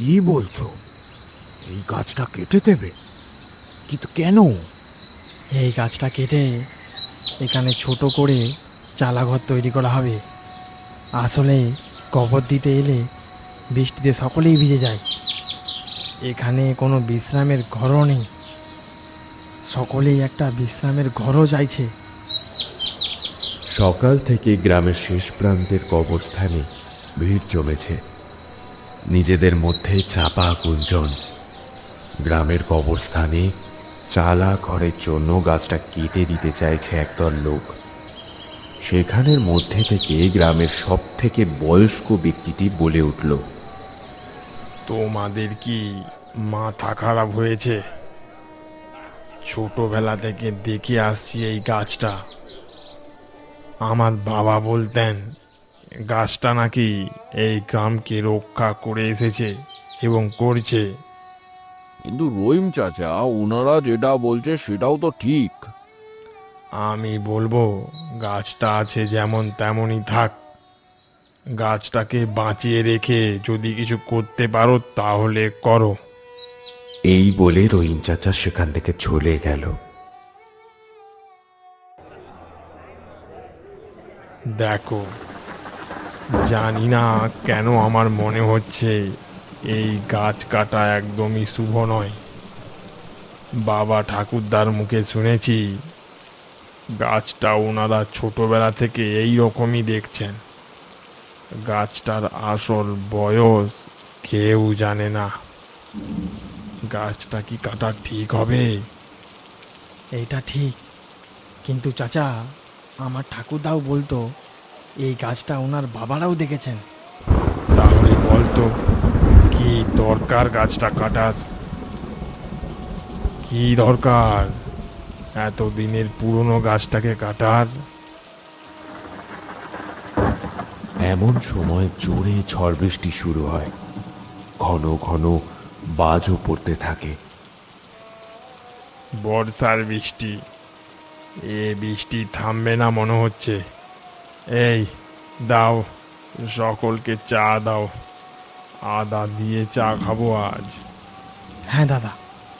কি বলছো? এই গাছটা কেটে দেবে। কিন্তু কেন? এই গাছটা কেটে এখানে ছোট করে চালাঘর তৈরি করা হবে। আসলে কবর দিতে এলে বৃষ্টিতে সকলেই ভিজে যায়। এখানে কোনো বিশ্রামের ঘরও নেই। সকলেই একটা বিশ্রামের ঘরও চাইছে। সকাল থেকে গ্রামের শেষ প্রান্তের কবরস্থানে ভিড় জমেছে। নিজেদের মধ্যে চাপা গুঞ্জন। গ্রামের কবরস্থানে চালা ঘরের জন্য গাছটা কেটে দিতে চাইছে একদল লোক। সেখানের মধ্যে থেকে গ্রামের সব থেকে বয়স্ক ব্যক্তিটি বলে উঠল, তোমাদের কি মাথা খারাপ হয়েছে? ছোটবেলা থেকে দেখে আসছি এই গাছটা। আমার বাবা বলতেন গাছটা নাকি এই গ্রামকে রক্ষা করে এসেছে এবং করছে। কিন্তু রহিম চাচা ওনারা যেটা বলছে সেটাও তো ঠিক। আমি বলব গাছটা আছে যেমন তেমনই থাক। গাছটাকে বাঁচিয়ে রেখে যদি কিছু করতে পারো তাহলে করো। এই বলে রহিম চাচা সেখান থেকে চলে গেল। দেখো জানি না কেন আমার মনে হচ্ছে এই গাছ কাটা একদমই শুভ নয়। বাবা ঠাকুরদার মুখে শুনেছি গাছটা ওনারা ছোটবেলা থেকে এই রকমই দেখছেন। গাছটার আসল বয়স কেউ জানে না। গাছটা কি কাটা ঠিক হবে? এইটা ঠিক। কিন্তু চাচা, আমার ঠাকুরদাও বলতো এই গাছটা ওনার বাবারাও দেখেছেন। তাহলে বলতো কি দরকার গাছটা কাটার? কি দরকার এত দিনের পুরনো গাছটাকে কাটার? এমন সময় জোরে ঝড় বৃষ্টি শুরু হয়। ঘন ঘন বাজও পড়তে থাকে। বর্ষার বৃষ্টি। এ বৃষ্টি থামবে না মনে হচ্ছে। এই দাও সকলকে চা দাও। আদা দিয়ে চা খাব আজ। হ্যাঁ দাদা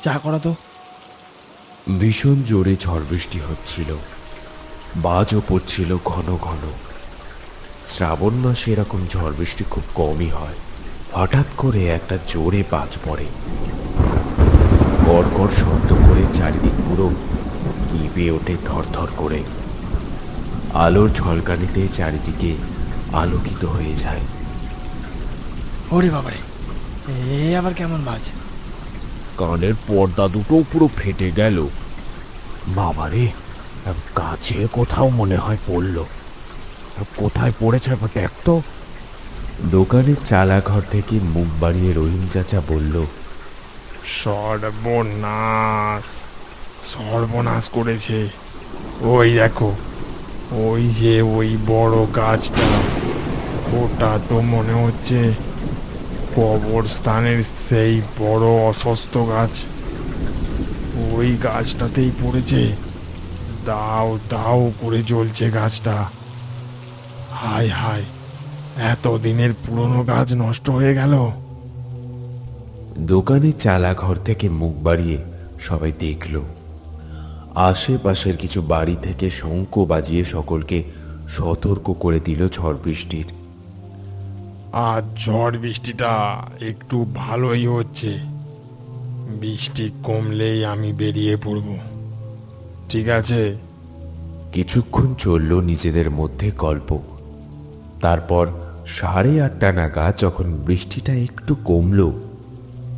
চা করা তো। ভীষণ জোরে ঝড় বৃষ্টি হচ্ছিল। বাজও পড়ছিল ঘন ঘন। শ্রাবণ মাসে এরকম ঝড় বৃষ্টি খুব কমই হয়। হঠাৎ করে একটা জোরে বাজ পড়ে। কড়কড় শব্দ করে চারিদিক পুরো কিপে ওঠে থরথর করে। আলোর ঝলকানিতে চারিদিকে আলোকিত হয়ে যায়। ওরে বাবারে এ আবার কেমন বাজ কানের পর্দা দুটো পুরো ফেটে গেল। বাবারে কাছে কোথাও মনে হয় পড়ল। কোথায় পড়েছে দেখ তো। দোকানের চালা ঘর থেকে মুখ বাড়িয়ে রহিম চাচা বলল সর্বনাশ সর্বনাশ করেছে। ওই দেখো ওই যে ওই বড় গাছটা, ওটা তো মনে হচ্ছে কবরস্থানের সেই বড় অসস্ত গাছ। ওই গাছটাতেই পড়েছে। দাও দাও করে জ্বলছে গাছটা। হায় হায় এত দিনের পুরনো গাছ নষ্ট হয়ে গেল। দোকানের চালা ঘর থেকে মুখ বাড়িয়ে সবাই দেখল আশেপাশের কিছু বাড়ি থেকে শঙ্খ বাজিয়ে সকলকে সতর্ক করে দিল ঝড় বৃষ্টির। আজ ঝড় বৃষ্টিটা একটু ভালোই হচ্ছে। বৃষ্টি কমলেই আমি বেরিয়ে পড়ব। ঠিক আছে? কিছুক্ষণ চলল নিজেদের মধ্যে গল্প। তারপর সাড়ে আটটা নাগাদ যখন বৃষ্টিটা একটু কমল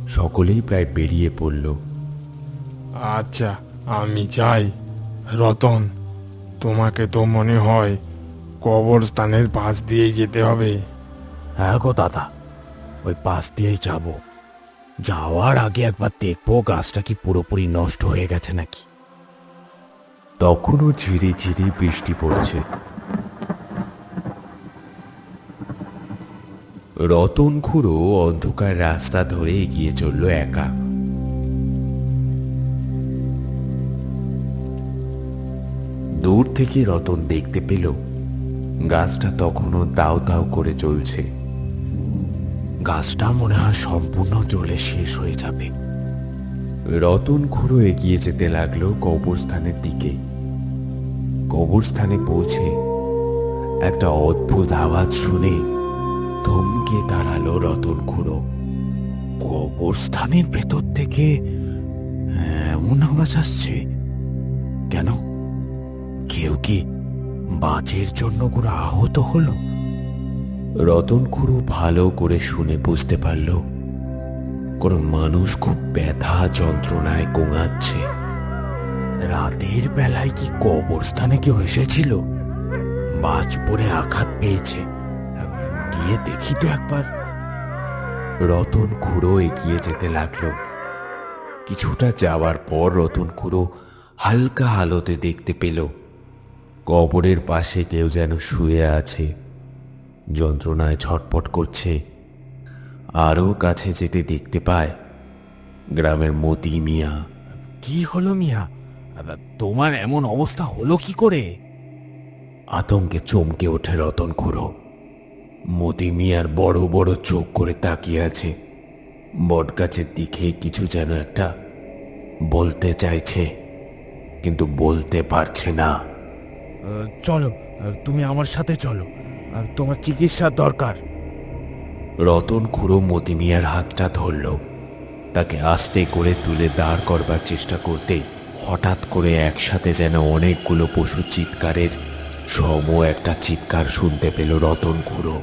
সকলেই প্রায় বেরিয়ে পড়ল। আচ্ছা আমি যাই। রতন তোমাকে তো মনে হয় কবরস্থানের পাশ দিয়েই যেতে হবে। হ্যাঁ গো দাদা ওই পাশ দিয়েই যাব। যাওয়ার আগে একবার দেখব গাছটা কি পুরোপুরি নষ্ট হয়ে গেছে নাকি। তখনও ঝিরি ঝিরি বৃষ্টি পড়ছে। রতন খুঁড়ো অন্ধকার রাস্তা ধরে এগিয়ে চলল একা। দূর থেকে রতন দেখতে পেল, গাছটা তখনও দাও দাও করে চলছে গাছটা মনে হয় সম্পূর্ণ জ্বলে শেষ হয়ে যাবে। রতন খুঁড়ো এগিয়ে যেতে লাগল কবরস্থানের দিকে। কবরস্থানে পৌঁছে একটা অদ্ভুত আওয়াজ শুনে থমকে দাঁড়াল রতন খুঁড়ো। কবরস্থানের ভেতর থেকে এমন আওয়াজ আসছে। কেন? কেউ কি বাজের জন্য কোনো আহত হলো? রতন খুঁড়ো ভালো করে শুনে বুঝতে পারল, কোনো মানুষ খুব ব্যথা যন্ত্রণায় গোঙাচ্ছে। রাতের বেলায় কি কবরস্থানে কেউ এসেছিল? বাজ পড়ে আঘাত পেয়েছে। গিয়ে দেখি তো একবার। রতন খুঁড়ো এগিয়ে যেতে লাগল। কিছুটা যাওয়ার পর রতন খুঁড়ো হালকা আলোতে দেখতে পেল কবরের পাশে কেউ যেন শুয়ে আছে। যন্ত্রণায় ছটপট করছে। আরও কাছে যেতে দেখতে পায় গ্রামের মতি মিয়া। কি হলো মিয়া? তোমার এমন অবস্থা হলো কি করে? আতঙ্কে চমকে ওঠে রতন খুঁড়ো। মতি মিয়ার বড় বড় চোখ করে তাকিয়ে আছে। বটগাছের দিকে কিছু যেন একটা বলতে চাইছে কিন্তু বলতে পারছে না। চলো তুমি আমার সাথে চলো আর তোমার চিকিৎসার দরকার। রতন খুঁড়ো মতি মিয়ার হাতটা ধরল। তাকে আস্তে করে তুলে দাঁড় করবার চেষ্টা করতে হঠাৎ করে একসাথে যেন অনেকগুলো পশু চিৎকারের সম একটা চিৎকার শুনতে পেল রতন খুঁড়ো।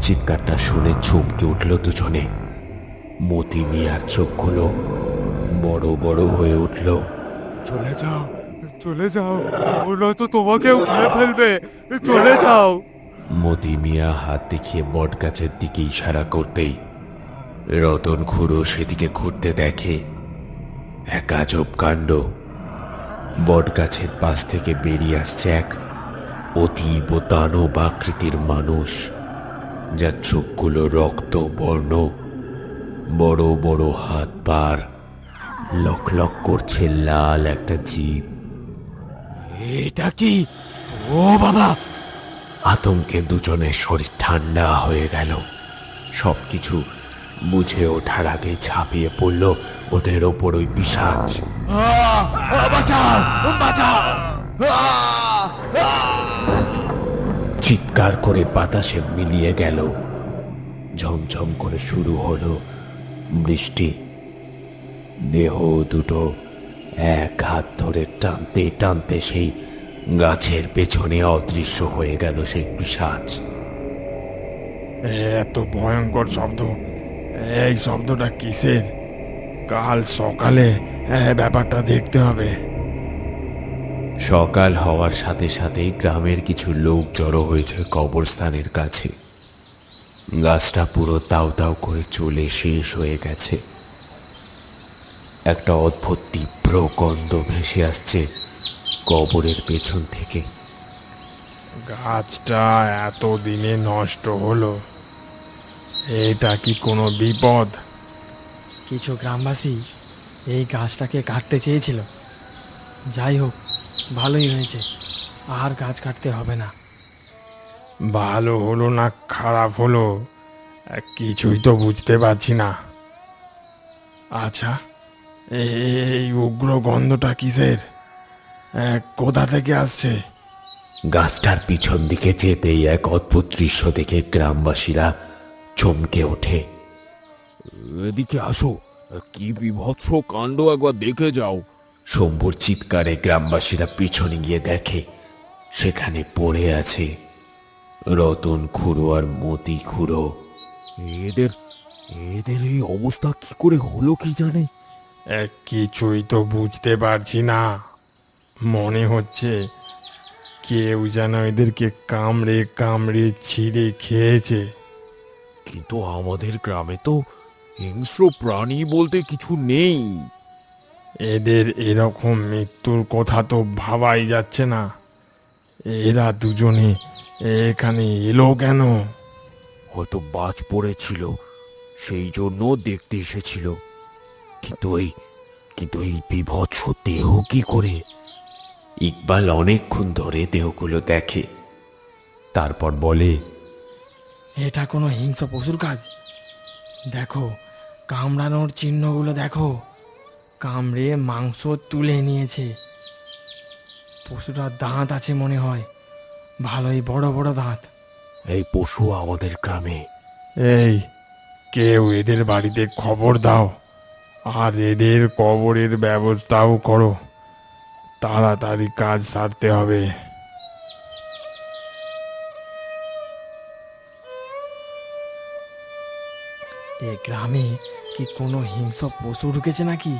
চিৎকারটা শুনে চমকে উঠল দুজনে। মতি মিয়ার চোখগুলো বড় বড় হয়ে উঠল। চলে যাও চলে যাও। ও নয়তো তোমাকেও খেয়ে ফেলবে। চলে যাও। মতি মিয়া হাত দেখিয়ে বট গাছের দিকে ইশারা করতেই রতন খুঁড়ো সেদিকে ঘুরতে দেখে এক আজব কাণ্ড। বট গাছের পাশ থেকে বেরিয়ে আসছে এক অতীব দানব আকৃতির মানুষ, যার চোখগুলো রক্ত, বর্ণ, বড় বড় হাত পার লক লক করছে লাল একটা জীব। এটা কি? ও বাবা! আতঙ্কে দুজনের শরীর ঠান্ডা হয়ে গেল। সবকিছু বুঝে ওঠার আগে ঝাঁপিয়ে পড়ল ওদের ওপর ওই বাঁচাও! চিৎকার করে বাতাসে মিলিয়ে গেল। ঝমঝম করে শুরু হলো বৃষ্টি। দেহ দুটো এক হাত ধরে টানতে টানতে সেই গাছের পেছনে অদৃশ্য হয়ে গেল সেই পিসাচ এত ভয়ঙ্কর শব্দ। এই শব্দটা কিসের? কাল সকালে ব্যাপারটা দেখতে হবে। সকাল হওয়ার সাথে সাথেই গ্রামের কিছু লোক জড়ো হয়েছে কবরস্থানের কাছে। গাছটা পুরো তাও তাও করে চলে শেষ হয়ে গেছে। একটা অদ্ভুত তীব্র গন্ধ ভেসে আসছে কবরের পেছন থেকে। গাছটা এত দিনে নষ্ট হলো। এটা কি কোনো বিপদ? কিছু গ্রামবাসী এই গাছটাকে কাটতে চেয়েছিল। যাই হোক ভালোই হয়েছে। আর গাছ কাটতে হবে না। ভালো হলো না খারাপ হলো কিছুই তো বুঝতে পারছি না। আচ্ছা এই উগ্র গন্ধটা কিসের? কোথা থেকে আসছে? গাছটার পিছন দিকে যেতেই এক অদ্ভুত দৃশ্য দেখে গ্রামবাসীরা চমকে ওঠে। এদিকে আসো কি বিভৎস কাণ্ড একবার দেখে যাও। শম্ভুর চিৎকারে গ্রামবাসীরা পিছনে গিয়ে দেখে সেখানে পড়ে আছে রতন খুঁড়ো আর মতি খুঁড়ো। এদের এদের এই অবস্থা কি করে হলো কি জানে? এ, কিছুই তো বুঝতে পারছি না। মনে হচ্ছে কেউ যেন এদেরকে কামড়ে কামড়ে ছিঁড়ে খেয়েছে। কিন্তু আমাদের গ্রামে তো হিংস্র প্রাণী বলতে কিছু নেই। এদের এরকম মৃত্যুর কথা তো ভাবাই যাচ্ছে না। এরা দুজনে এখানে এলো কেন? হয়তো বাজ পড়েছিল সেই জন্য দেখতে এসেছিল। কিন্তু এই কিন্তু এই বিভৎস দেহ কি করে? ইকবাল অনেকক্ষণ ধরে দেহগুলো দেখে তারপর বলে এটা কোনো হিংস্র পশুর কাজ। দেখো কামড়ানোর চিহ্নগুলো দেখো। কামড়ে মাংস তুলে নিয়েছে। পশুটার দাঁত আছে মনে হয়। ভালোই বড় বড় দাঁত। এই পশু আমাদের গ্রামে। এই কেউ এদের বাড়িতে খবর দাও। আর এদের কবরের ব্যবস্থাও করো। তাড়াতাড়ি কাজ সারতে হবে। এ গ্রামে কি কোনো হিংস্র পশু ঢুকেছে নাকি?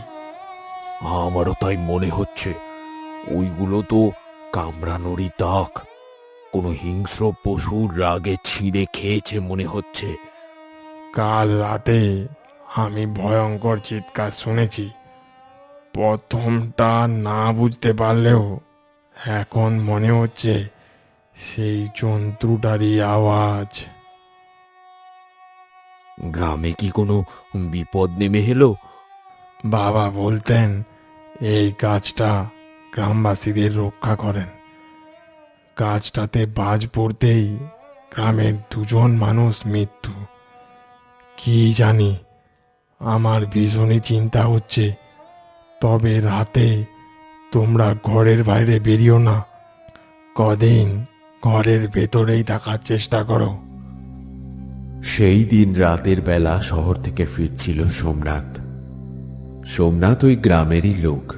আমারও তাই মনে হচ্ছে। ওইগুলো তো কামড়ানোরই দাগ কোনো হিংস্র পশুর রাগে ছিঁড়ে খেয়েছে মনে হচ্ছে। কাল রাতে আমি ভয়ঙ্কর চিৎকার শুনেছি। প্রথমটা না বুঝতে পারলেও এখন মনে হচ্ছে সেই জন্তুটারই আওয়াজ। গ্রামে কি কোনো বিপদ নেমে এলো? বাবা বলতেন এই গাছটা গ্রামবাসীদের রক্ষা করেন। গাছটাতে বাজ পড়তেই গ্রামের দুজন মানুষ মৃত্যু। কি জানি আমার ভীষণই চিন্তা হচ্ছে। তবে রাতে তোমরা ঘরের বাইরে বেরিও না। কদিন ঘরের ভেতরেই থাকার চেষ্টা করো। সেই দিন রাতের বেলা শহর থেকে ফিরছিল সোমনাথ। সোমনাথ ওই গ্রামেরই লোক।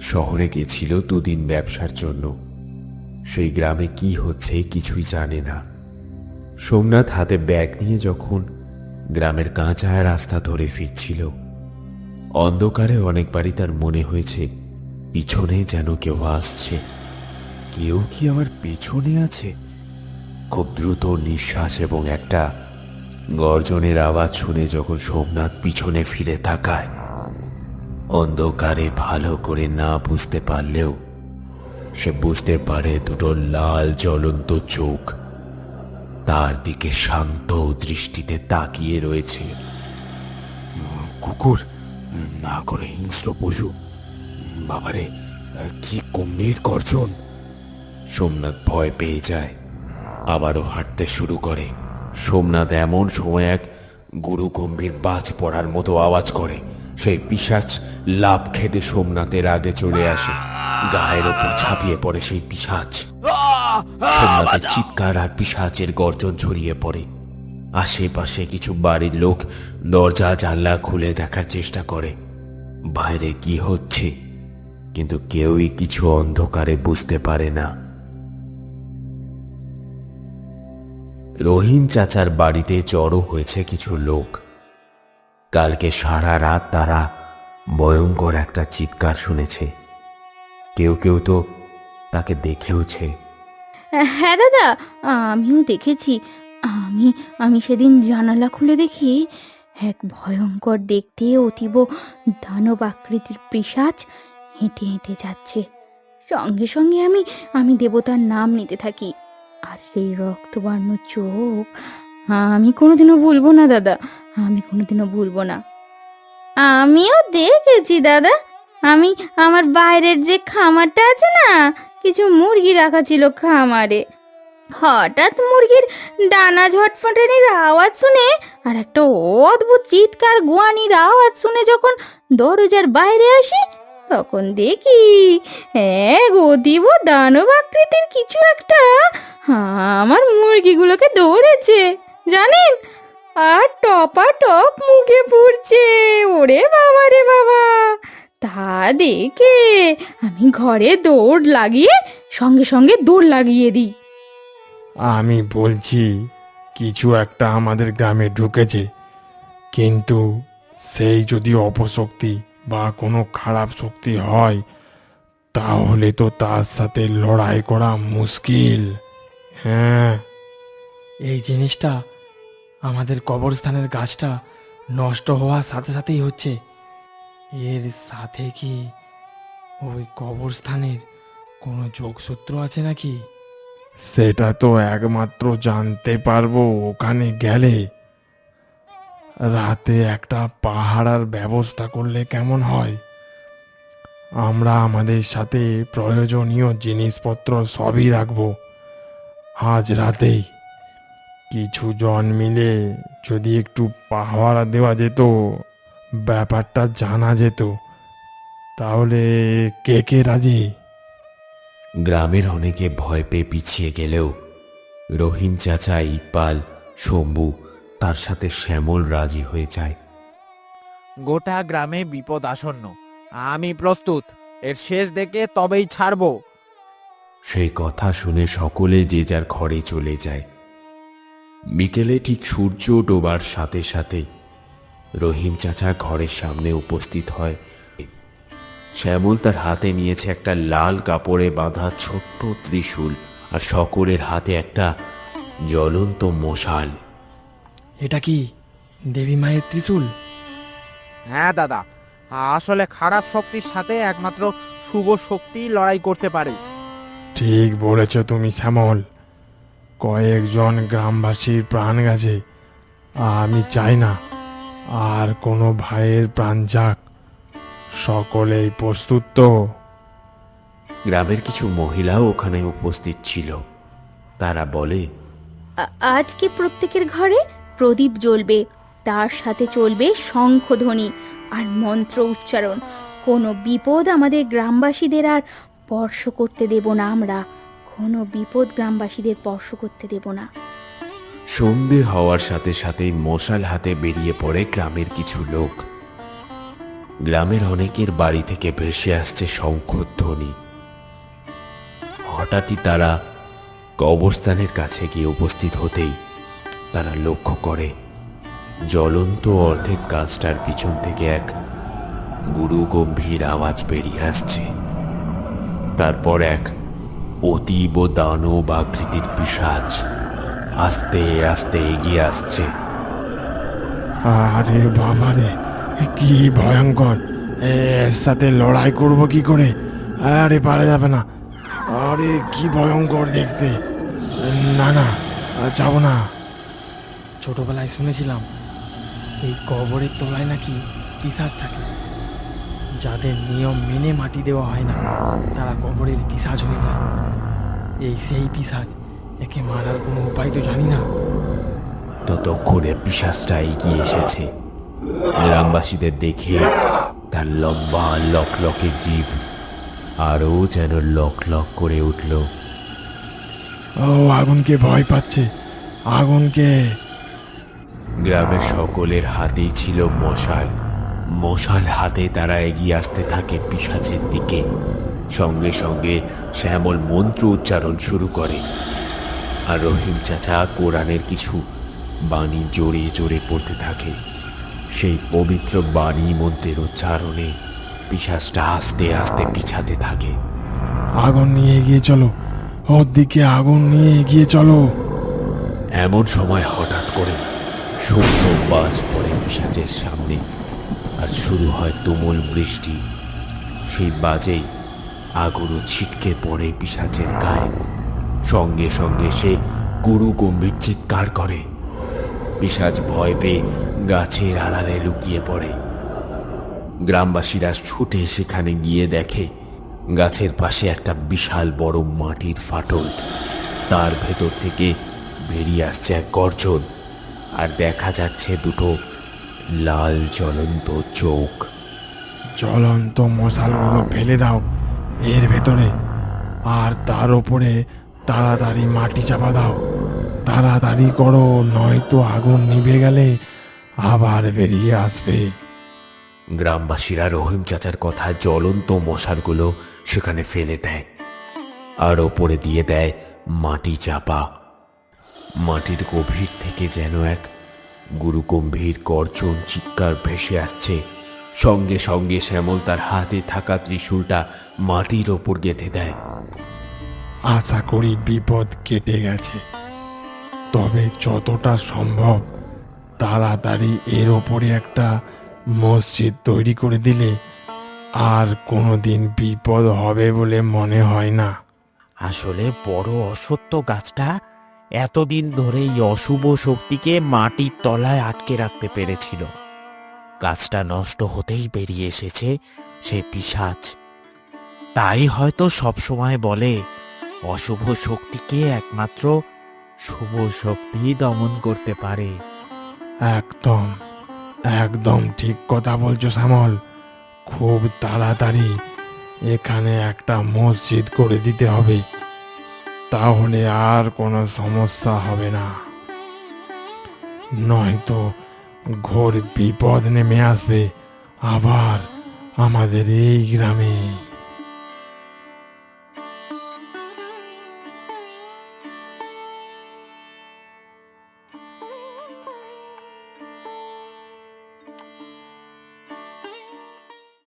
শহরে গেছিল দুদিন ব্যবসার জন্য। সেই গ্রামে কি হচ্ছে কিছুই জানে না। সোমনাথ হাতে ব্যাগ নিয়ে যখন গ্রামের কাঁচা রাস্তা ধরে ফিরছিল। অন্ধকারে অনেকবারই তার মনে হয়েছে, পিছনে যেন কেউ আসছে। কেউ কি আমার পেছনে আছে? খুব দ্রুত নিঃশ্বাস এবং একটা গর্জনের আওয়াজ শুনে যখন সোমনাথ পিছনে ফিরে তাকায়, অন্ধকারে ভালো করে না বুঝতে পারলেও সে বুঝতে পারে দুটো লাল জ্বলন্ত চোখ। তার দিকে শান্ত দৃষ্টিতে তাকিয়ে রয়েছে। কুকুর না করে হিংস্র পশু। বাবারে কি কুমির গর্জন। সোমনাথ ভয় পেয়ে যায় আবারও হাঁটতে শুরু করে। সোমনাথ এমন সময় এক গুরু গম্ভীর বাজ পড়ার মতো আওয়াজ করে। সেই পিসাচ লাভ খেতে সোমনাথের আগে চলে আসে। গায়ের ওপর ছাপিয়ে পড়ে সেই পিসাচ সোমনাথের চিৎকার আর পিসাচের গর্জন ছড়িয়ে পড়ে। আশেপাশে কিছু বাড়ির লোক দরজা জানলা খুলে দেখার চেষ্টা করে। বাইরে কি হচ্ছে? কিন্তু কেউই কিছু অন্ধকারে বুঝতে পারে না। রহিম চাচার বাড়িতে জড়ো হয়েছে কিছু লোক। কালকে সারা রাত তারা ভয়ঙ্কর একটা চিৎকার শুনেছে। কেউ কেউ তো তাকে দেখেওছে। হ্যাঁ দাদা, আমিও দেখেছি। আমি আমি সেদিন জানালা খুলে দেখি এক ভয়ঙ্কর দেখতে অতীব দানব আকৃতির পিসাচ হেঁটে হেঁটে যাচ্ছে। সঙ্গে সঙ্গে আমি আমি দেবতার নাম নিতে থাকি। আর সেই রক্তবর্ণ চোখ, আমি কোনোদিনও ভুলবো না, দাদা। আমি কোনোদিনও ভুলবো না। আমিও দেখেছি, দাদা। আমি, আমার বাইরের যে খামারটা আছে না কিছু মুরগি রাখা ছিল খামারে। হঠাৎ মুরগির ডানা ঝটফটানির আওয়াজ শুনে, আর একটা অদ্ভুত চিৎকার গোয়ানির আওয়াজ শুনে যখন দরজার বাইরে আসি, তখন দেখি এক অতীব দানব আকৃতির কিছু একটা আমার মুরগিগুলোকে দৌড়েছে জানেন? আর টপা টপ মুখে পড়ছে, ওরে বাবা রে বাবা। তা দেখে আমি ঘরে দৌড় লাগিয়ে সঙ্গে সঙ্গে দৌড় লাগিয়ে দিই। আমি বলছি কিছু একটা আমাদের গ্রামে ঢুকেছে। কিন্তু সেই যদি অপশক্তি বা কোনো খারাপ শক্তি হয় তাহলে তো তার সাথে লড়াই করা মুশকিল। হ্যাঁ। এই জিনিসটা আমাদের কবরস্থানের গাছটা নষ্ট হওয়ার সাথে সাথেই হচ্ছে। এর সাথে কি ওই কবরস্থানের কোনো যোগসূত্র আছে নাকি? সেটা তো একমাত্র জানতে পারব ওখানে গেলে। রাতে একটা পাহারার ব্যবস্থা করলে কেমন হয়? আমরা আমাদের সাথে প্রয়োজনীয় জিনিসপত্র সবই রাখব। আজ রাতেই। কিছু জন মিলে যদি একটু পাহারা দেওয়া যেত ব্যাপারটা জানা যেত তাহলে কে কে রাজি? গ্রামের অনেকে ভয় পেয়ে পিছিয়ে গেলেও রহিম চাচা ইকবাল শম্ভু তার সাথে শ্যামল রাজি হয়ে যায়। গোটা গ্রামে বিপদ আসন্ন। আমি প্রস্তুত। এর শেষ দেখে তবেই ছাড়বো। সেই কথা শুনে সকলে যে যার ঘরে চলে যায়। বিকেলে ঠিক সূর্য ডোবার সাথে সাথে রহিম চাচা ঘরের সামনে উপস্থিত হয়। শ্যামল তার হাতে নিয়েছে একটা লাল কাপড়ে বাঁধা ছোট্ট ত্রিশূল আর সকলের হাতে একটা জ্বলন্ত মশাল। এটা কি দেবী মায়ের ত্রিশূল? হ্যাঁ দাদা আসলে খারাপ শক্তির সাথে একমাত্র শুভ শক্তি লড়াই করতে পারে। ঠিক বলেছ তুমি শ্যামল। কয়েকজন গ্রামবাসীর প্রাণ গেছে আমি চাই না আর কোনো ভাইয়ের প্রাণ যাক সকলেই প্রস্তুত তো। গ্রামের কিছু মহিলাও ওখানে উপস্থিত ছিল। তারা বলে আজকে প্রত্যেকের ঘরে প্রদীপ জ্বলবে তার সাথে চলবে শঙ্খধ্বনি আর মন্ত্র উচ্চারণ। কোনো বিপদ আমাদের গ্রামবাসীদের আর স্পর্শ করতে দেব না আমরা। কোনো বিপদ গ্রামবাসীদের স্পর্শ করতে দেব না। সন্ধে হওয়ার সাথে সাথেই মশাল হাতে বেরিয়ে পড়ে গ্রামের কিছু লোক। গ্রামের অনেকের বাড়ি থেকে ভেসে আসছে শঙ্খধ্বনি হঠাৎই তারা কবরস্থানের কাছে গিয়ে উপস্থিত হতেই তারা লক্ষ্য করে জ্বলন্ত অর্ধেক গাছটার পিছন থেকে এক গুরু গম্ভীর আওয়াজ বেরিয়ে আসছে। তারপর এক অতীব দানব আকৃতির পিসাজ আস্তে আস্তে এগিয়ে আসছে। আরে বাবা রে কি ভয়ঙ্কর। এর সাথে লড়াই করব কি করে? আরে পারা যাবে না। আরে কি ভয়ঙ্কর দেখতে। না না যাব না। ছোটবেলায় শুনেছিলাম এই কবরের তলায় নাকি পিসাজ থাকে। যাদের নিয়ম মেনে মাটি দেওয়া হয় না তারা কবরের পিসাজ হয়ে যায়। এই সেই পিসাজ একে মারার কোনো উপায় তো জানি না। ততক্ষণে পিসাসটা এগিয়ে এসেছে। গ্রামবাসীদের দেখে তার লম্বা লক লকের জীব আরও যেন লক লক করে উঠল। ও আগুনকে ভয় পাচ্ছে। আগুনকে। গ্রামের সকলের হাতেই ছিল মশাল। মশাল হাতে তারা এগিয়ে আসতে থাকে পিসাচের দিকে। সঙ্গে সঙ্গে শ্যামল মন্ত্র উচ্চারণ শুরু করে। আর রহিম চাচা কোরআনের কিছু বাণী জোরে জোরে পড়তে থাকে। সেই পবিত্র বাণী মন্ত্রের উচ্চারণে পিসাসটা আস্তে আস্তে পিছাতে থাকে। আগুন নিয়ে এগিয়ে চলো। ওর দিকে আগুন নিয়ে এগিয়ে চলো। এমন সময় হঠাৎ করে শুকনো বাজ পড়ে পিসাচের সামনে। আর শুরু হয় তুমুল বৃষ্টি। সেই বাজেই আগুনও ছিটকে পড়ে পিসাচের গায়ে। সঙ্গে সঙ্গে সে গুরু গম্ভীর চিৎকার করে। পিসাচ ভয় পেয়ে গাছের আড়ালে লুকিয়ে পড়ে। গ্রামবাসীরা ছুটে সেখানে গিয়ে দেখে গাছের পাশে একটা বিশাল বড় মাটির ফাটল। তার ভেতর থেকে বেরিয়ে আসছে এক গর্জন, আর দেখা যাচ্ছে দুটো লাল জ্বলন্ত চোখ। জ্বলন্ত মশালগুলো ফেলে দাও, এর ভেতরে। আর তার ওপরে তাড়াতাড়ি মাটি চাপা দাও। তাড়াতাড়ি করো, নয়তো আগুন নিভে গেলে আবার বেরিয়ে আসবে। গ্রামবাসীরা রহিম চাচার কথা জ্বলন্ত মশালগুলো সেখানে ফেলে দেয় আর ওপরে দিয়ে দেয় মাটি চাপা। মাটির গভীর থেকে যেন এক গুরুগম্ভীর গর্জন চিৎকার ভেসে আসছে। সঙ্গে সঙ্গে শ্যামল তার হাতে থাকা ত্রিশূলটা মাটির ওপর গেঁথে দেয়। আশা করি বিপদ কেটে গেছে। তবে যতটা সম্ভব তাড়াতাড়ি এর ওপরে একটা মসজিদ তৈরি করে দিলে আর কোনো দিন বিপদ হবে বলে মনে হয় না। আসলে বড় অসত্য গাছটা এতদিন ধরে এই অশুভ শক্তিকে মাটির তলায় আটকে রাখতে পেরেছিল। গাছটা নষ্ট হতেই বেরিয়ে এসেছে সে পিসাচ তাই হয়তো সবসময় বলে অশুভ শক্তিকে একমাত্র শুভ শক্তি দমন করতে পারে। একদম একদম ঠিক কথা বলছো শ্যামল। খুব তাড়াতাড়ি এখানে একটা মসজিদ করে দিতে হবে। তাহলে আর কোনো সমস্যা হবে না। নয়তো ঘোর বিপদ নেমে আসবে আবার আমাদের এই গ্রামে।